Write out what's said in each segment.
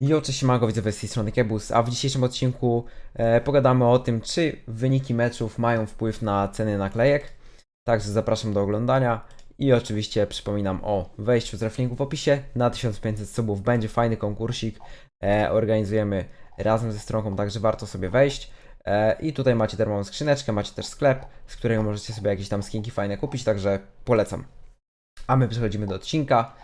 Jo, cześć Mago, widzę z tej strony Kebus, a w dzisiejszym odcinku e, pogadamy o tym, czy wyniki meczów mają wpływ na ceny naklejek. Także zapraszam do oglądania i oczywiście przypominam o wejściu z reflinku w opisie. Na 1500 subów będzie fajny konkursik, e, organizujemy razem ze stronką, także warto sobie wejść. E, I tutaj macie darmową skrzyneczkę, macie też sklep, z którego możecie sobie jakieś tam skinki fajne kupić, także polecam. A my przechodzimy do odcinka,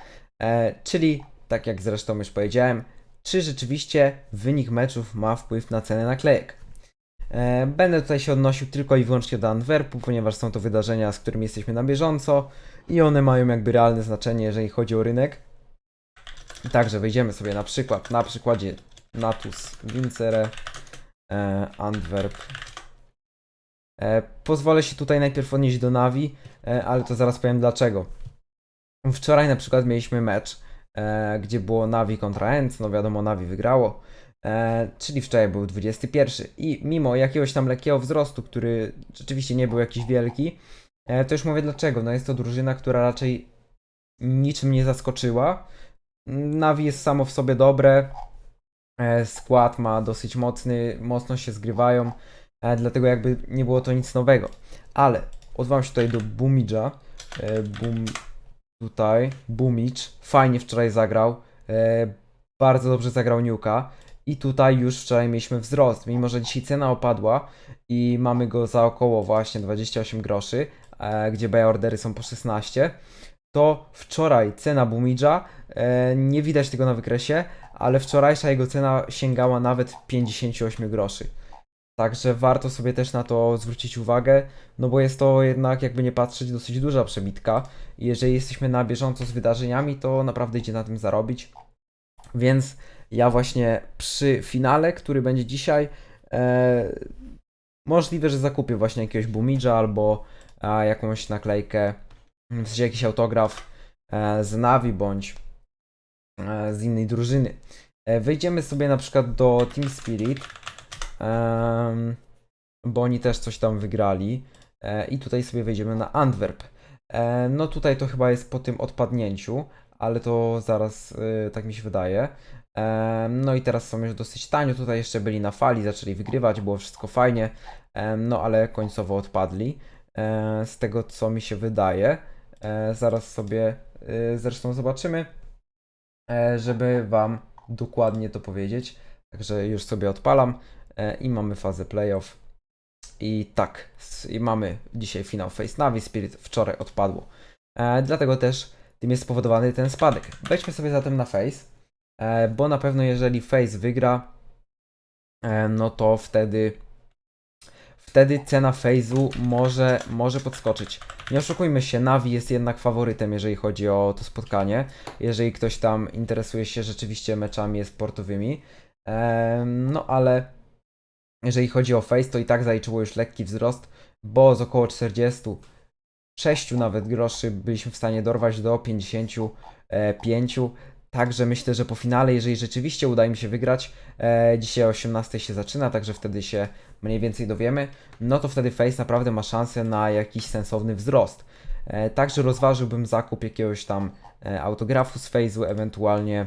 e, czyli tak jak zresztą już powiedziałem, czy rzeczywiście wynik meczów ma wpływ na cenę naklejek. E, Będę tutaj się odnosił tylko i wyłącznie do Antwerpu, ponieważ są to wydarzenia, z którymi jesteśmy na bieżąco i one mają jakby realne znaczenie, jeżeli chodzi o rynek. Także wejdziemy sobie na przykład na przykładzie Natus Vincere e, Antwerp. E, pozwolę się tutaj najpierw odnieść do Navi, ale to zaraz powiem dlaczego. Wczoraj na przykład mieliśmy mecz, e, gdzie było Navi kontra Ents, no wiadomo Navi wygrało, e, czyli wczoraj był 21 i mimo jakiegoś tam lekkiego wzrostu, który rzeczywiście nie był jakiś wielki, e, to już mówię dlaczego, no jest to drużyna, która raczej niczym nie zaskoczyła, Navi jest samo w sobie dobre, e, skład ma dosyć mocny, mocno się zgrywają, e, dlatego jakby nie było to nic nowego, ale odwołam się tutaj do Bumidża, e, Bum, tutaj. Bumicz fajnie wczoraj zagrał, e, bardzo dobrze zagrał Niuka. I tutaj już wczoraj mieliśmy wzrost, mimo że dzisiaj cena opadła i mamy go za około właśnie 28 groszy, e, gdzie buy ordery są po 16, to wczoraj cena Bumidża, e, nie widać tego na wykresie, ale wczorajsza jego cena sięgała nawet 58 groszy. Także warto sobie też na to zwrócić uwagę, no bo jest to jednak, jakby nie patrzeć, dosyć duża przebitka. I jeżeli jesteśmy na bieżąco z wydarzeniami, to naprawdę idzie na tym zarobić. Więc ja właśnie przy finale, który będzie dzisiaj, e, możliwe, że zakupię właśnie jakiegoś Bumidża albo e, jakąś naklejkę, w sensie jakiś autograf e, z Navi bądź e, z innej drużyny. E, wejdziemy sobie na przykład do Team Spirit, bo oni też coś tam wygrali. E, I tutaj sobie wejdziemy na Antwerp. E, No tutaj to chyba jest po tym odpadnięciu, ale to zaraz y, tak mi się wydaje. E, No i teraz są już dosyć tanio. Tutaj jeszcze byli na fali, zaczęli wygrywać, było wszystko fajnie. No ale końcowo odpadli. Z tego co mi się wydaje. Zaraz sobie y, zresztą zobaczymy, żeby Wam dokładnie to powiedzieć. Także już sobie odpalam i mamy fazę playoff. I tak, i mamy dzisiaj finał Face Navi, Spirit wczoraj odpadło. E, dlatego też tym jest spowodowany ten spadek. Wejdźmy sobie zatem na Face, e, bo na pewno jeżeli Face wygra, e, no to wtedy wtedy cena Face'u może, może podskoczyć. Nie oszukujmy się, Navi jest jednak faworytem, jeżeli chodzi o to spotkanie. Jeżeli ktoś tam interesuje się rzeczywiście meczami sportowymi. No ale jeżeli chodzi o Face, to i tak zaliczyło już lekki wzrost, bo z około 46 nawet groszy byliśmy w stanie dorwać do 55. Także myślę, że po finale, jeżeli rzeczywiście uda im się wygrać, e, dzisiaj o 18 się zaczyna, także wtedy się mniej więcej dowiemy, no to wtedy Face naprawdę ma szansę na jakiś sensowny wzrost. E, także rozważyłbym zakup jakiegoś tam e, autografu z Face'u, ewentualnie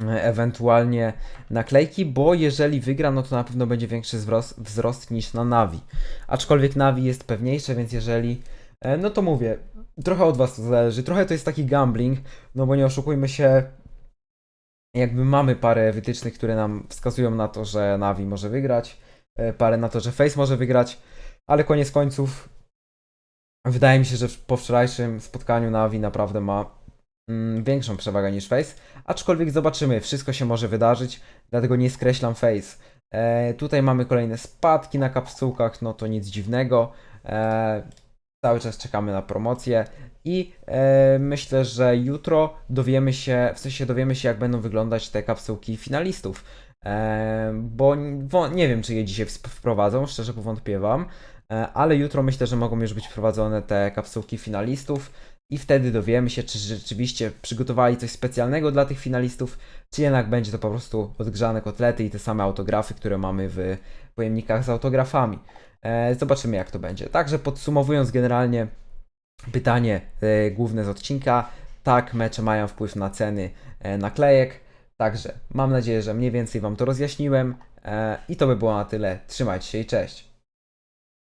ewentualnie naklejki, bo jeżeli wygra, no to na pewno będzie większy wzrost, wzrost niż na Navi. Aczkolwiek Navi jest pewniejsze, więc jeżeli, e, no to mówię, trochę od Was to zależy, trochę to jest taki gambling, no bo nie oszukujmy się, jakby mamy parę wytycznych, które nam wskazują na to, że Navi może wygrać, e, parę na to, że Face może wygrać, ale koniec końców wydaje mi się, że po wczorajszym spotkaniu Navi naprawdę ma większą przewagę niż Face, aczkolwiek zobaczymy, wszystko się może wydarzyć, dlatego nie skreślam Face. E, tutaj mamy kolejne spadki na kapsułkach, no to nic dziwnego. E, cały czas czekamy na promocję i e, myślę, że jutro dowiemy się, w sensie dowiemy się, jak będą wyglądać te kapsułki finalistów. E, bo wo, nie wiem, czy je dzisiaj wprowadzą, szczerze powątpiewam, e, ale jutro myślę, że mogą już być wprowadzone te kapsułki finalistów i wtedy dowiemy się, czy rzeczywiście przygotowali coś specjalnego dla tych finalistów, czy jednak będzie to po prostu odgrzane kotlety i te same autografy, które mamy w pojemnikach z autografami. E, zobaczymy, jak to będzie. Także podsumowując generalnie pytanie e, główne z odcinka, tak, mecze mają wpływ na ceny e, naklejek. Także mam nadzieję, że mniej więcej Wam to rozjaśniłem i to by było na tyle. Trzymajcie się i cześć.